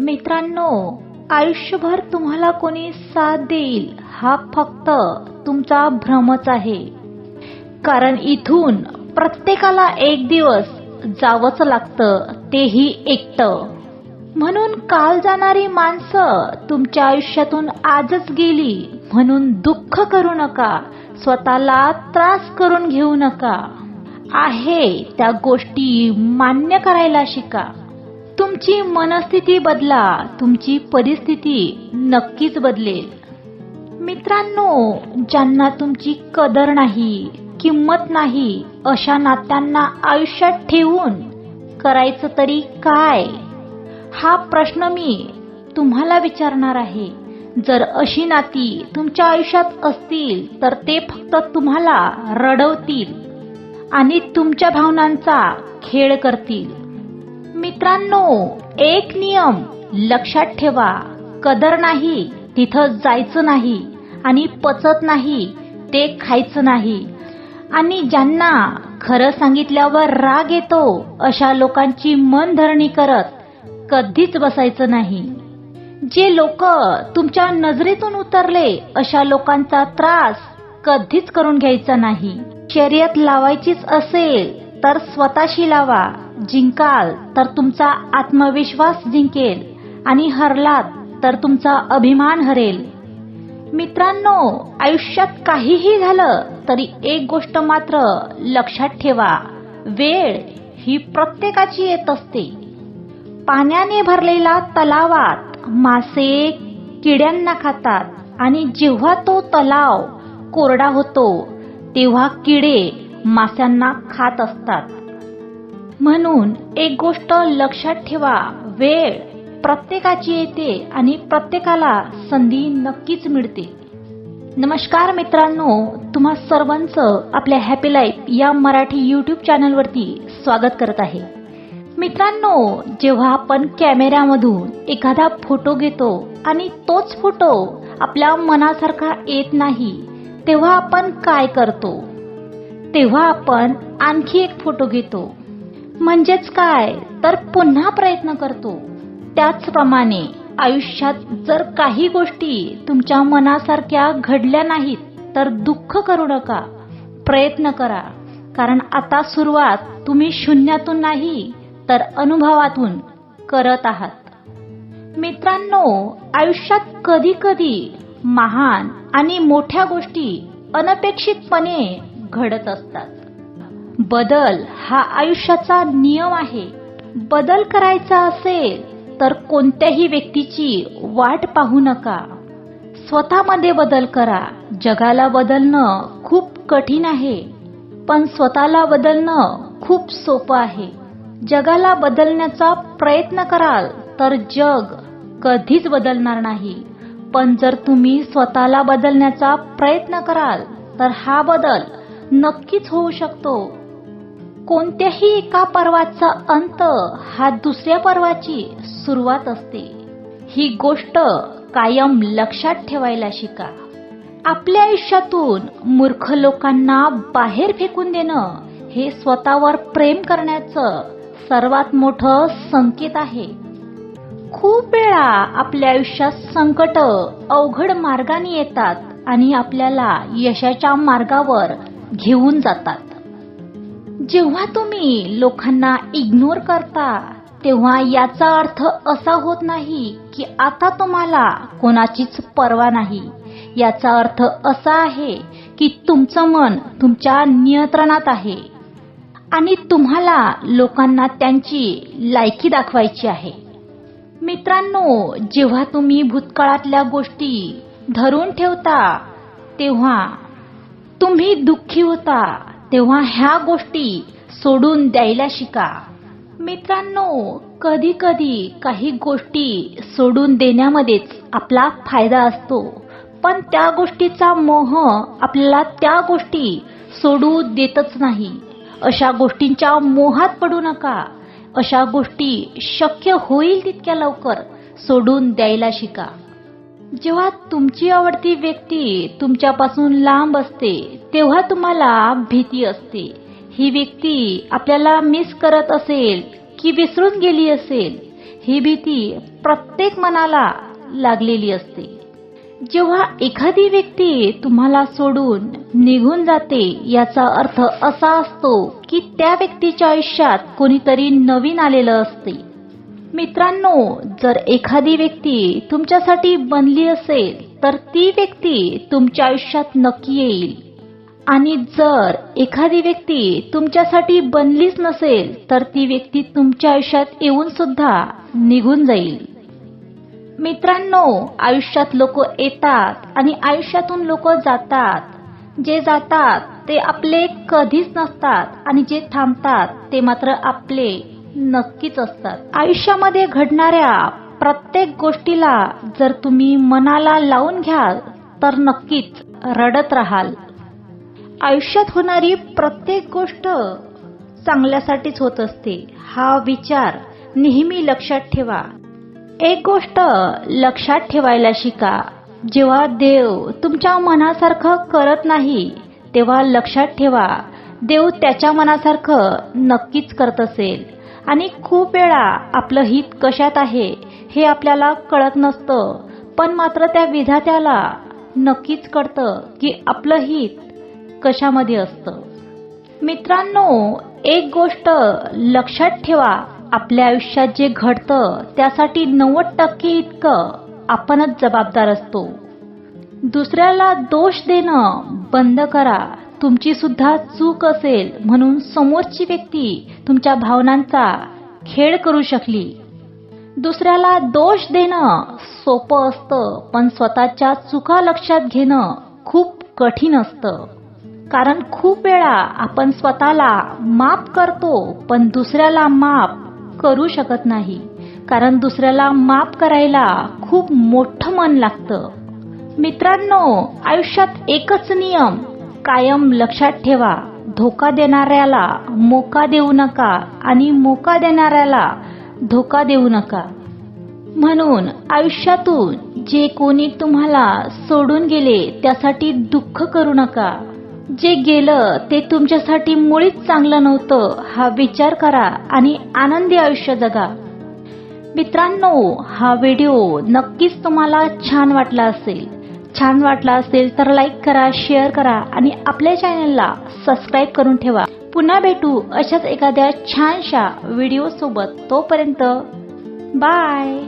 मित्रांनो आयुष्यभर तुम्हाला कोणी साथ देईल हा फक्त तुमचा भ्रमच आहे. कारण इथून प्रत्येकाला एक दिवस जावंच लागतं तेही एकटं. म्हणून काल जाणारी माणसं तुमच्या आयुष्यातून आजच गेली म्हणून दुःख करू नका स्वतःला त्रास करून घेऊ नका. आहे त्या गोष्टी मान्य करायला शिका. तुमची मनस्थिती बदला तुमची परिस्थिती नक्कीच बदलेल. मित्रांनो ज्यांना तुमची कदर नाही किंमत नाही अशा नात्यांना आयुष्यात ठेवून करायचं तरी काय? हा प्रश्न मी तुम्हाला विचारणार आहे. जर अशी नाती तुमच्या आयुष्यात असतील तर ते फक्त तुम्हाला रडवतील आणि तुमच्या भावनांचा खेळ करतील. मित्रांनो एक नियम लक्षात ठेवा. कदर नाही तिथं जायचं नाही आणि पचत नाही ते खायचं नाही. आणि ज्यांना खरं सांगितल्यावर राग येतो अशा लोकांची मनधरणी करत कधीच बसायचं नाही. जे लोक तुमच्या नजरेतून उतरले अशा लोकांचा त्रास कधीच करून घ्यायचा नाही. शर्यत लावायचीच असेल तर स्वतःशी लावा. जिंकाल तर तुमचा आत्मविश्वास जिंकेल. आणि हरलात तर तुमचा अभिमान हरेल. मित्रांनो आयुष्यात काहीही झालं तरी एक गोष्ट मात्र लक्षात ठेवा. वेळ ही प्रत्येकाची येत असते. पाण्याने भरलेला तलावात मासे किड्यांना खातात. आणि जेव्हा तो तलाव कोरडा होतो तेव्हा किडे माशांना खात असतात. म्हणून एक गोष्ट लक्षात ठेवा. वेळ प्रत्येकाची येते आणि प्रत्येकाला संधी नक्कीच मिळते. नमस्कार मित्रांनो तुम्हा सर्वांचं आपल्या हॅपी लाईफ या मराठी यूट्यूब चॅनलवरती स्वागत करत आहे. मित्रांनो जेव्हा आपण कॅमेऱ्यामधून एखादा फोटो घेतो आणि तोच फोटो आपल्या मनासारखा येत नाही तेव्हा आपण काय करतो? तेव्हा आपण आणखी एक फोटो घेतो. म्हणजेच काय? तर पुन्हा प्रयत्न करतो. त्याचप्रमाणे आयुष्यात जर काही गोष्टी तुमच्या मनासारख्या घडल्या नाहीत तर दुःख करू नका. प्रयत्न करा. कारण आता सुरुवात तुम्ही शून्यातून नाही तर अनुभवातून करत आहात. मित्रांनो आयुष्यात कधी कधी महान आणि मोठ्या गोष्टी अनपेक्षितपणे घडत असतात. बदल हा आयुष्याचा नियम आहे. बदल करायचा असेल तर कोणत्याही व्यक्तीची वाट पाहू नका. स्वतःमध्ये बदल करा. जगाला बदलणं खूप कठीण आहे. पण स्वतःला बदलणं खूप सोपं आहे. जगाला बदलण्याचा प्रयत्न कराल तर जग कधीच बदलणार नाही. पण जर तुम्ही स्वतःला बदलण्याचा प्रयत्न कराल तर हा बदल नक्कीच होऊ शकतो. कोणत्याही एका पर्वाचा अंत हा दुसऱ्या पर्वाची सुरुवात असते. ही गोष्ट कायम लक्षात ठेवायला शिका. आपल्या आयुष्यातून मूर्ख लोकांना बाहेर फेकून देणं हे स्वतःवर प्रेम करण्याचं सर्वात मोठं संकेत आहे. खूप वेळा आपल्या आयुष्यात संकट अवघड मार्गाने येतात आणि आपल्याला यशाच्या मार्गावर घेऊन जातात. जेव्हा तुम्ही लोकांना इग्नोर करता तेव्हा याचा अर्थ असा होत नाही की आता तुम्हाला कोणाचीच पर्वा नाही. याचा अर्थ असा आहे की तुमचं मन तुमच्या नियंत्रणात आहे आणि तुम्हाला लोकांना त्यांची लायकी दाखवायची आहे. मित्रांनो जेव्हा तुम्ही भूतकाळातल्या गोष्टी धरून ठेवता तेव्हा तुम्ही दुःखी होता. तेव्हा ह्या गोष्टी सोडून द्यायला शिका. मित्रांनो कधी कधी काही गोष्टी सोडून देण्यामध्येच आपला फायदा असतो. पण त्या गोष्टीचा मोह आपल्याला त्या गोष्टी सोडू देतच नाही. अशा गोष्टींच्या मोहात पडू नका. अशा गोष्टी शक्य होईल तितक्या लवकर सोडून द्यायला शिका. जेव्हा तुमची आवडती व्यक्ती तुमच्यापासून लांब असते तेव्हा तुम्हाला भीती असते. ही व्यक्ती आपल्याला मिस करत असेल की विसरून गेली असेल ही भीती प्रत्येक मनाला लागलेली असते. जेव्हा एखादी व्यक्ती तुम्हाला सोडून निघून जाते याचा अर्थ असा असतो की त्या व्यक्तीच्या आयुष्यात कोणीतरी नवीन आलेलं असते. मित्रांनो जर एखादी व्यक्ती तुमच्यासाठी बनली असेल तर ती व्यक्ती तुमच्या आयुष्यात नक्की येईल. आणि जर एखादी व्यक्ती तुमच्यासाठी बनलीच नसेल तर ती व्यक्ती तुमच्या आयुष्यात येऊन सुद्धा निघून जाईल. मित्रांनो आयुष्यात लोक येतात आणि आयुष्यातून लोक जातात. जे जातात ते आपले कधीच नसतात आणि जे थांबतात ते मात्र आपले नक्कीच असतात. आयुष्यामध्ये घडणाऱ्या प्रत्येक गोष्टीला जर तुम्ही मनाला लावून घ्याल तर नक्कीच रडत राहाल. आयुष्यात होणारी प्रत्येक गोष्ट चांगल्यासाठीच होत असते. हा विचार नेहमी लक्षात ठेवा. एक गोष्ट लक्षात ठेवायला शिका. जेव्हा देव तुमच्या मनासारखं करत नाही तेव्हा लक्षात ठेवा. देव त्याच्या मनासारखं नक्कीच करत असेल. आणि खूप वेळा आपलं हित कशात आहे हे आपल्याला कळत नसतं. पण मात्र त्या विधात्याला नक्कीच कळतं की आपलं हित कशामध्ये असतं? मित्रांनो एक गोष्ट लक्षात ठेवा. आपल्या आयुष्यात जे घडतं त्यासाठी नव्वद टक्के इतकं आपणच जबाबदार असतो. दुसऱ्याला दोष देणं बंद करा. तुमची सुद्धा चूक असेल म्हणून समोरची व्यक्ती तुमच्या भावनांचा खेळ करू शकली. दुसऱ्याला दोष देणं सोपं असतं पण स्वतःच्या चुका लक्षात घेणं खूप कठीण असतं. कारण खूप वेळा आपण स्वतःला माफ करतो पण दुसऱ्याला माफ करू शकत नाही. कारण दुसऱ्याला माफ करायला खूप मोठं मन लागतं. मित्रांनो आयुष्यात एकच नियम कायम लक्षात ठेवा. धोका देणाऱ्याला मोका देऊ नका आणि मोका देणाऱ्याला धोका देऊ नका. म्हणून आयुष्यातून जे कोणी तुम्हाला सोडून गेले त्यासाठी दुःख करू नका. जे गेलं ते तुमच्यासाठी मुळीच चांगलं नव्हतं हा विचार करा आणि आनंदी आयुष्य जगा. मित्रांनो हा व्हिडिओ नक्कीच तुम्हाला छान वाटला असेल. छान वाटला असेल तर लाईक करा शेअर करा आणि आपल्या चॅनलला सबस्क्राईब करून ठेवा. पुन्हा भेटू अशाच एखाद्या छानशा व्हिडिओ सोबत तोपर्यंत बाय!